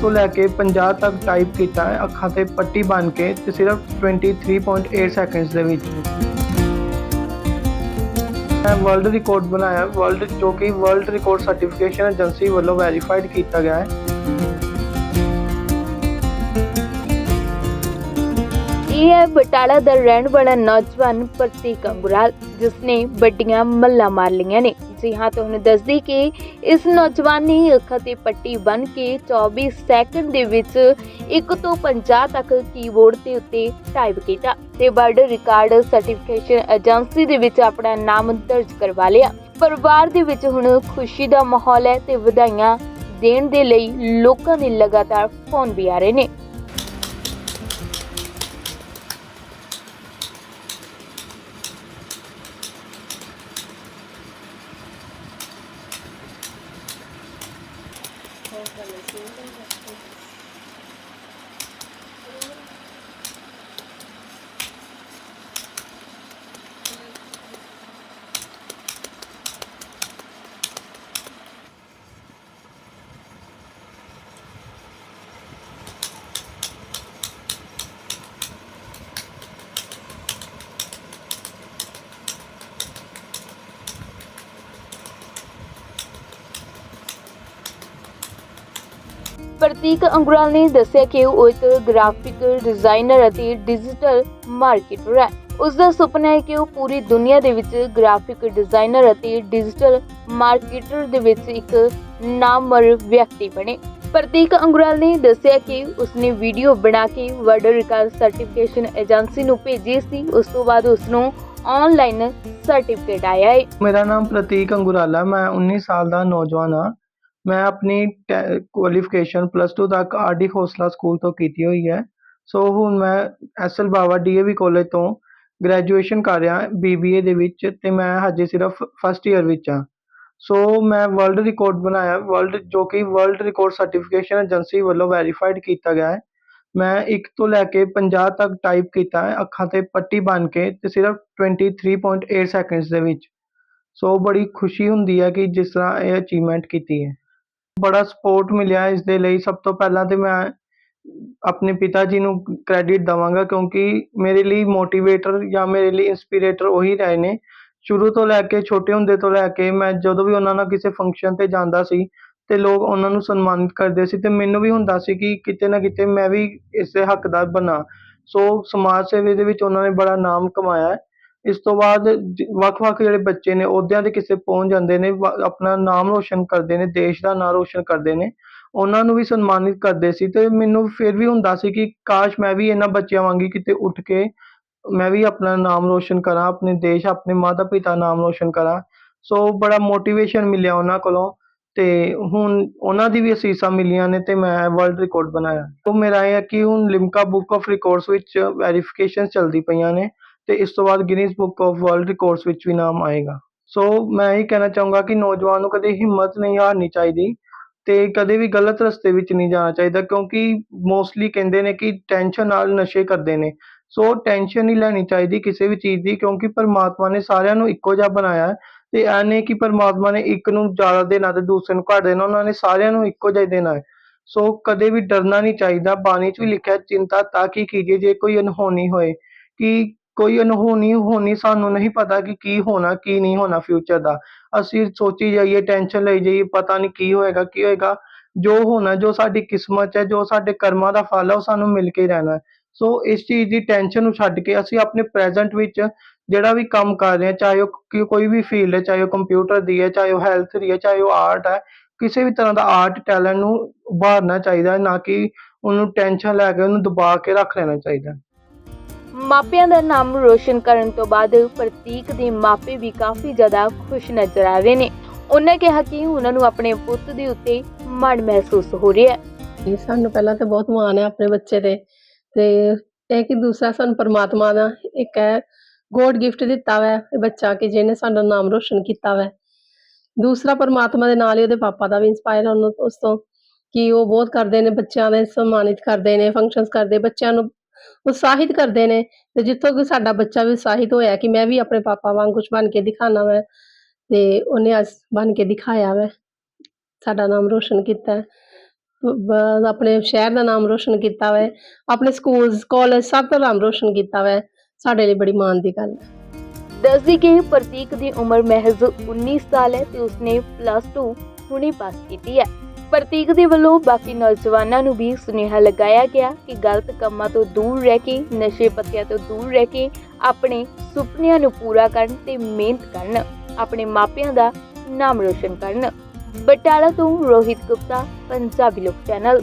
ਤੋਂ ਲੈ ਕੇ 50 ਤੱਕ ਟਾਈਪ ਕੀਤਾ ਹੈ, ਅੱਖਾਂ ਤੇ ਪੱਟੀ ਬੰਨ ਕੇ ਤੇ ਸਿਰਫ 23.8 ਸੈਕਿੰਡਸ ਦੇ ਵਿੱਚ। ਮੈਂ ਵਰਲਡ ਰਿਕਾਰਡ ਬਣਾਇਆ ਵਰਲਡ ਜੋ ਕਿ ਵਰਲਡ ਰਿਕਾਰਡ ਸਰਟੀਫਿਕੇਸ਼ਨ ਏਜੰਸੀ ਵੱਲੋਂ ਵੈਰੀਫਾਈਡ ਕੀਤਾ ਗਿਆ ਹੈ। ਇਹ ਹੈ ਬਟਾਲਾ ਦਾ ਰਹਿਣ ਵਾਲਾ ਨੌਜਵਾਨ ਪ੍ਰਤੀਕ ਅੰਗੁਰਾਲ ਜਿਸ ਨੇ ਵੱਡੀਆਂ ਮੱਲਾਂ ਮਾਰ ਲਈਆਂ ਨੇ। ਜੀ ਹਾਂ ਤੁਹਾਨੂੰ ਦੱਸਦੀ ਕਿ ਇਸ ਨੌਜਵਾਨ ਨੇ ਅੱਖਾਂ ਤੇ ਪੱਟੀ ਬੰਨ ਕੇ 24 ਸੈਕਿੰਡ ਦੇ ਵਿੱਚ 1 ਤੋਂ 50 ਤੱਕ ਕੀਬੋਰਡ ਦੇ ਉੱਤੇ ਟਾਈਪ ਕੀਤਾ ਤੇ ਵਰਲਡ ਰਿਕਾਰਡ ਸਰਟੀਫਿਕੇਸ਼ਨ ਏਜੰਸੀ ਦੇ ਵਿੱਚ ਆਪਣਾ ਨਾਮ ਦਰਜ ਕਰਵਾ ਲਿਆ। ਪਰਿਵਾਰ ਦੇ ਵਿੱਚ ਹੁਣ ਖੁਸ਼ੀ ਦਾ ਮਾਹੌਲ ਹੈ ਤੇ ਵਧਾਈਆਂ ਦੇਣ ਦੇ ਲਈ ਲੋਕਾਂ ਦੇ ਲਗਾਤਾਰ ਫੋਨ ਵੀ ਆ ਰਹੇ ਨੇ। la ley sim ਪ੍ਰਤੀਕ ਅੰਗੁਰਾਲ ਨੇ ਦੱਸਿਆ ਕਿ ਉਹ ਇੱਕ ਗ੍ਰਾਫਿਕ ਡਿਜ਼ਾਈਨਰ ਅਤੇ ਡਿਜੀਟਲ ਮਾਰਕੀਟਰ ਹੈ। ਉਸ ਦਾ ਸੁਪਨਾ ਹੈ ਕਿ ਉਹ ਪੂਰੀ ਦੁਨੀਆ ਦੇ ਵਿੱਚ ਗ੍ਰਾਫਿਕ ਡਿਜ਼ਾਈਨਰ ਅਤੇ ਡਿਜੀਟਲ ਮਾਰਕੀਟਰ ਦੇ ਵਿੱਚ ਇੱਕ ਨਾਮਵਰ ਵਿਅਕਤੀ ਬਣੇ। ਪ੍ਰਤੀਕ ਅੰਗੁਰਾਲ ਨੇ ਦੱਸਿਆ ਕਿ ਉਸਨੇ ਵੀਡੀਓ ਬਣਾ ਕੇ ਵਰਲਡ ਰਿਕਾਰਡ ਸਰਟੀਫਿਕੇਸ਼ਨ ਏਜੰਸੀ ਨੂੰ ਭੇਜੀ ਸੀ। ਉਸ ਤੋਂ ਬਾਅਦ ਉਸ ਨੂੰ ਆਨਲਾਈਨ ਸਰਟੀਫਿਕੇਟ ਆਇਆ ਹੈ। ਮੇਰਾ ਨਾਮ ਪ੍ਰਤੀਕ ਅੰਗੁਰਾਲਾ, ਮੈਂ 19 ਸਾਲ ਦਾ ਨੌਜਵਾਨ ਹਾਂ। ਮੈਂ ਆਪਣੀ ਕੁਆਲੀਫਿਕੇਸ਼ਨ ਪਲੱਸ 2 ਤੱਕ ਆਰਡੀ ਖੋਸਲਾ ਸਕੂਲ ਤੋਂ ਕੀਤੀ ਹੋਈ ਹੈ। ਸੋ ਹੁਣ ਮੈਂ S L Bawa DAV college ਤੋਂ ਗ੍ਰੈਜੂਏਸ਼ਨ ਕਰ ਰਿਹਾ ਬੀਬੀਏ ਦੇ ਵਿੱਚ ਤੇ ਮੈਂ ਹਜੇ ਸਿਰਫ ਫਸਟ ਈਅਰ ਵਿੱਚ ਹਾਂ। ਸੋ ਮੈਂ ਵਰਲਡ ਰਿਕਾਰਡ ਬਣਾਇਆ ਵਰਲਡ ਜੋ ਕਿ ਵਰਲਡ ਰਿਕਾਰਡ ਸਰਟੀਫਿਕੇਸ਼ਨ ਏਜੰਸੀ ਵੱਲੋਂ ਵੈਰੀਫਾਈਡ ਕੀਤਾ ਗਿਆ ਹੈ। ਮੈਂ 1 ਤੋਂ ਲੈ ਕੇ 50 ਤੱਕ ਟਾਈਪ ਕੀਤਾ ਹੈ, ਅੱਖਾਂ ਤੇ ਪੱਟੀ ਬੰਨ ਕੇ ਤੇ ਸਿਰਫ 23.8 ਸੈਕਿੰਡਸ ਦੇ ਵਿੱਚ। ਸੋ ਬੜੀ ਖੁਸ਼ੀ ਹੁੰਦੀ ਹੈ ਕਿ ਜਿਸ ਤਰ੍ਹਾਂ ਇਹ ਅਚੀਵਮੈਂਟ ਕੀਤੀ ਹੈ। ਬੜਾ ਸਪੋਰਟ ਮਿਲਿਆ ਇਸ ਦੇ ਲਈ। ਸਭ ਤੋਂ ਪਹਿਲਾਂ ਤਾਂ ਮੈਂ ਆਪਣੇ ਪਿਤਾ ਜੀ ਨੂੰ ਕ੍ਰੈਡਿਟ ਦੇਵਾਂਗਾ ਕਿਉਂਕਿ ਮੇਰੇ ਲਈ ਮੋਟੀਵੇਟਰ ਜਾਂ ਮੇਰੇ ਲਈ ਇੰਸਪੀਰੇਟਰ ਉਹੀ ਰਹੇ ਨੇ। ਸ਼ੁਰੂ ਤੋਂ ਲੈ ਕੇ, ਛੋਟੇ ਹੁੰਦੇ ਤੋਂ ਲੈ ਕੇ ਮੈਂ ਜਦੋਂ ਵੀ ਉਹਨਾਂ ਨਾਲ ਕਿਸੇ ਫੰਕਸ਼ਨ ਤੇ ਜਾਂਦਾ ਸੀ ਅਤੇ ਲੋਕ ਉਹਨਾਂ ਨੂੰ ਸਨਮਾਨਿਤ ਕਰਦੇ ਸੀ ਅਤੇ ਮੈਨੂੰ ਵੀ ਹੁੰਦਾ ਸੀ ਕਿ ਕਿਤੇ ਨਾ ਕਿਤੇ ਮੈਂ ਵੀ ਇਸ ਦੇ ਹੱਕਦਾਰ ਬਣਾ। ਸੋ ਸਮਾਜ ਸੇਵਾ ਦੇ ਵਿੱਚ ਉਹਨਾਂ ਨੇ ਬੜਾ ਨਾਮ ਕਮਾਇਆ। ਇਸ ਤੋਂ ਬਾਅਦ ਵੱਖ-ਵੱਖ ਜਿਹੜੇ ਬੱਚੇ ਨੇ, ਅਹੁਦਿਆਂ ਤੇ ਕਿਸੇ ਪਹੁੰਚ ਜਾਂਦੇ ਨੇ ਆਪਣਾ ਨਾਮ ਰੋਸ਼ਨ ਕਰਦੇ ਨੇ, ਦੇਸ਼ ਦਾ ਨਾਮ ਰੋਸ਼ਨ ਕਰਦੇ ਨੇ, ਉਹਨਾਂ ਨੂੰ ਵੀ ਸਨਮਾਨਿਤ ਕਰਦੇ ਸੀ ਤੇ ਮੈਨੂੰ ਫਿਰ ਵੀ ਹੁੰਦਾ ਸੀ ਕਿ ਕਾਸ਼ ਮੈਂ ਵੀ ਇਹਨਾਂ ਬੱਚਿਆਂ ਵਾਂਗੀ ਕਿਤੇ ਉੱਠ ਕੇ ਮੈਂ ਵੀ ਆਪਣਾ ਨਾਮ ਰੋਸ਼ਨ ਕਰਾਂ, ਆਪਣੇ ਦੇਸ਼, ਆਪਣੇ ਮਾਤਾ ਪਿਤਾ ਨਾਮ ਰੋਸ਼ਨ ਕਰਾਂ। ਸੋ ਬੜਾ ਮੋਟੀਵੇਸ਼ਨ ਮਿਲਿਆ ਉਹਨਾਂ ਕੋਲੋਂ ਤੇ ਹੁਣ ਉਹਨਾਂ ਦੀ ਵੀ ਅਸੀਸਾਂ ਮਿਲੀਆਂ ਨੇ ਤੇ ਮੈਂ ਵਰਲਡ ਰਿਕਾਰਡ ਬਣਾਇਆ। ਉਹ ਮੇਰਾ ਇਹ ਹੈ ਕਿ ਹੁਣ ਲਿਮਕਾ ਬੁੱਕ ਆਫ ਰਿਕਾਰਡਸ ਵਿੱਚ ਵੈਰੀਫਿਕੇਸ਼ਨ ਚੱਲਦੀ ਪਈਆਂ ਨੇ। ਤੇ ਇਸ ਤੋਂ ਬਾਅਦ Guinness book of world records ਵਿੱਚ ਵੀ ਨਾਮ ਆਏਗਾ। ਸੋ ਮੈਂ ਇਹ ਕਹਿਣਾ ਚਾਹੂੰਗਾ ਕਿ ਨੌਜਵਾਨ ਨੂੰ ਕਦੇ ਹਿੰਮਤ ਨਹੀਂ ਹਾਰਨੀ ਚਾਹੀਦੀ ਤੇ ਕਦੇ ਵੀ ਗਲਤ ਰਸਤੇ ਵਿੱਚ ਨਹੀਂ ਜਾਣਾ ਚਾਹੀਦਾ ਕਿਉਂਕਿ ਮੋਸਟਲੀ ਕਹਿੰਦੇ ਨੇ ਕਿ ਟੈਨਸ਼ਨ ਨਾਲ ਨਸ਼ੇ ਕਰਦੇ ਨੇ। ਸੋ ਟੈਨਸ਼ਨ ਨਹੀਂ ਲੈਣੀ ਚਾਹੀਦੀ ਕਿਸੇ ਵੀ ਚੀਜ਼ ਦੀ ਕਿਉਂਕਿ ਪਰਮਾਤਮਾ ਨੇ ਸਾਰਿਆਂ ਨੂੰ ਇੱਕੋ ਜਿਹਾ ਬਣਾਇਆ ਤੇ ਇਹ ਨਹੀਂ ਕਿ ਪਰਮਾਤਮਾ ਨੇ ਇੱਕ ਨੂੰ ਜ਼ਿਆਦਾ ਦੇਣਾ ਤੇ ਦੂਸਰੇ ਨੂੰ ਘੱਟ ਦੇਣਾ, ਉਹਨਾਂ ਨੇ ਸਾਰਿਆਂ ਨੂੰ ਇੱਕੋ ਜਿਹਾ ਦੇਣਾ ਹੈ। ਸੋ ਕਦੇ ਵੀ ਡਰਨਾ ਨਹੀਂ ਚਾਹੀਦਾ। ਬਾਣੀ 'ਚ ਵੀ ਲਿਖਿਆ ਚਿੰਤਾ ਤਾਂ ਕੀ ਕੀਜੀਏ ਜੇ ਕੋਈ ਅਨਹੋਣੀ ਹੋਏ ਕਿ ਕੋਈ ਅਣਹੋਣੀ ਹੋਣੀ ਸਾਨੂੰ ਨਹੀਂ ਪਤਾ ਕਿ ਕੀ ਹੋਣਾ, ਕੀ ਨਹੀਂ ਹੋਣਾ ਫਿਊਚਰ ਦਾ। ਅਸੀਂ ਸੋਚੀ ਜਾਈਏ ਟੈਨਸ਼ਨ ਲਈ ਜਾਈਏ, ਪਤਾ ਨਹੀਂ ਕੀ ਹੋਏਗਾ ਕੀ ਹੋਏਗਾ। ਜੋ ਹੋਣਾ, ਜੋ ਸਾਡੀ ਕਿਸਮਤ ਹੈ, ਜੋ ਸਾਡੇ ਕਰਮਾਂ ਦਾ ਫਲ ਹੈ, ਉਹ ਸਾਨੂੰ ਮਿਲ ਕੇ ਰਹਿਣਾ ਸੋ ਇਸ ਚੀਜ਼ ਦੀ ਟੈਨਸ਼ਨ ਨੂੰ ਛੱਡ ਕੇ ਅਸੀਂ ਆਪਣੇ ਪ੍ਰੈਜ਼ੈਂਟ ਵਿੱਚ ਜਿਹੜਾ ਵੀ ਕੰਮ ਕਰ ਰਹੇ ਹਾਂ, ਚਾਹੇ ਉਹ ਕੋਈ ਵੀ ਫੀਲਡ ਹੈ, ਚਾਹੇ ਉਹ ਕੰਪਿਊਟਰ ਦੀ ਹੈ, ਚਾਹੇ ਉਹ ਹੈਲਥ ਦੀ ਹੈ, ਚਾਹੇ ਉਹ ਆਰਟ ਹੈ, ਕਿਸੇ ਵੀ ਤਰ੍ਹਾਂ ਦਾ ਆਰਟ ਟੈਲੈਂਟ ਨੂੰ ਉਭਾਰਨਾ ਚਾਹੀਦਾ ਹੈ, ਨਾ ਕਿ ਉਹਨੂੰ ਟੈਨਸ਼ਨ ਲੈ ਕੇ ਉਹਨੂੰ ਦਬਾ ਕੇ ਰੱਖ ਲੈਣਾ ਚਾਹੀਦਾ ਮਾਪਿਆਂ ਦਾ ਨਾਮ ਰੋਸ਼ਨ ਕਰਨ ਤੋਂ ਬਾਅਦ ਪ੍ਰਤੀਕ ਦੇ ਮਾਪੇ ਵੀ ਕਾਫੀ ਜ਼ਿਆਦਾ ਖੁਸ਼ ਨਜ਼ਰ ਆ ਰਹੇ ਨੇ। ਉਹਨਾਂ ਕਿਹਾ ਕਿ ਉਹਨਾਂ ਨੂੰ ਆਪਣੇ ਪੁੱਤ ਦੇ ਉੱਤੇ ਮਾਣ ਮਹਿਸੂਸ ਹੋ ਰਿਹਾ ਹੈ। ਜੀ ਸਾਨੂੰ ਪਹਿਲਾਂ ਤਾਂ ਬਹੁਤ ਮਾਣ ਹੈ ਆਪਣੇ ਬੱਚੇ ਤੇ ਤੇ ਇਹ ਕਿ ਦੂਸਰਾ ਸਾਨੂੰ ਪਰਮਾਤਮਾ ਦਾ ਇੱਕ ਹੈ, ਗੋਡ ਗਿਫਟ ਦਿੱਤਾ ਵੈ ਇਹ ਬੱਚਾ ਕਿ ਜਿਹਨੇ ਸਾਡਾ ਨਾਮ ਰੋਸ਼ਨ ਕੀਤਾ ਵੈ ਦੂਸਰਾ ਪਰਮਾਤਮਾ ਦੇ ਨਾਲ ਹੀ ਉਹਦੇ ਪਾਪਾ ਦਾ ਵੀ ਇੰਸਪਾਇਰ ਉਹਨੂੰ ਉਸ ਤੋਂ ਕਿ ਉਹ ਬਹੁਤ ਕਰਦੇ ਨੇ, ਬੱਚਿਆਂ ਦੇ ਸਨਮਾਨਿਤ ਕਰਦੇ ਨੇ ਫੰਕਸ਼ਨਸ ਕਰਦੇ, ਬੱਚਿਆਂ ਨੂੰ ਉਤਸ਼ਾਹਿਤ ਕਰਦੇ ਨੇ ਤੇ ਜਿੱਥੋਂ ਕਿ ਸਾਡਾ ਬੱਚਾ ਵੀ ਉਤਸ਼ਾਹਿਤ ਹੋਇਆ ਕਿ ਮੈਂ ਵੀ ਆਪਣੇ ਪਾਪਾ ਵਾਂਗ ਕੁਝ ਬਣ ਕੇ ਦਿਖਾਣਾ ਵੈ ਤੇ ਉਹਨੇ ਅੱਜ ਬਣ ਕੇ ਦਿਖਾਇਆ ਵੈ। ਸਾਡਾ ਨਾਮ ਰੋਸ਼ਨ ਕੀਤਾ। ਹੈ ਆਪਣੇ ਸ਼ਹਿਰ ਦਾ ਨਾਮ ਰੋਸ਼ਨ ਕੀਤਾ ਵੈ। ਆਪਣੇ ਸਕੂਲਸ ਕਾਲਜ ਸਭ ਦਾ ਨਾਮ ਰੋਸ਼ਨ ਕੀਤਾ ਵੈ। ਸਾਡੇ ਲਈ ਬੜੀ ਮਾਣ ਦੀ ਗੱਲ ਹੈ ਦੱਸਦੀ ਕਿ ਪ੍ਰਤੀਕ ਦੀ ਉਮਰ ਮਹਿਜ਼ 19 ਸਾਲ ਹੈ ਤੇ ਉਸਨੇ ਪਲੱਸ 2 ਹੁਣੇ ਪਾਸ ਕੀਤੀ ਹੈ। ਪ੍ਰਤੀਕ ਦੇ ਵੱਲੋਂ ਬਾਕੀ ਨੌਜਵਾਨਾਂ ਨੂੰ ਵੀ ਸੁਨੇਹਾ ਲਗਾਇਆ ਗਿਆ ਕਿ ਗਲਤ ਕੰਮਾਂ ਤੋਂ ਦੂਰ ਰਹਿ ਕੇ, ਨਸ਼ੇ ਪੱਤਿਆਂ ਤੋਂ ਦੂਰ ਰਹਿ ਕੇ ਆਪਣੇ ਸੁਪਨਿਆਂ ਨੂੰ ਪੂਰਾ ਕਰਨ ਤੇ ਮਿਹਨਤ ਕਰਨ, ਆਪਣੇ ਮਾਪਿਆਂ ਦਾ ਨਾਮ ਰੋਸ਼ਨ ਕਰਨ। ਬਟਾਲਾ ਤੋਂ ਰੋਹਿਤ ਗੁਪਤਾ, ਪੰਜਾਬੀ ਲੋਕ ਚੈਨਲ।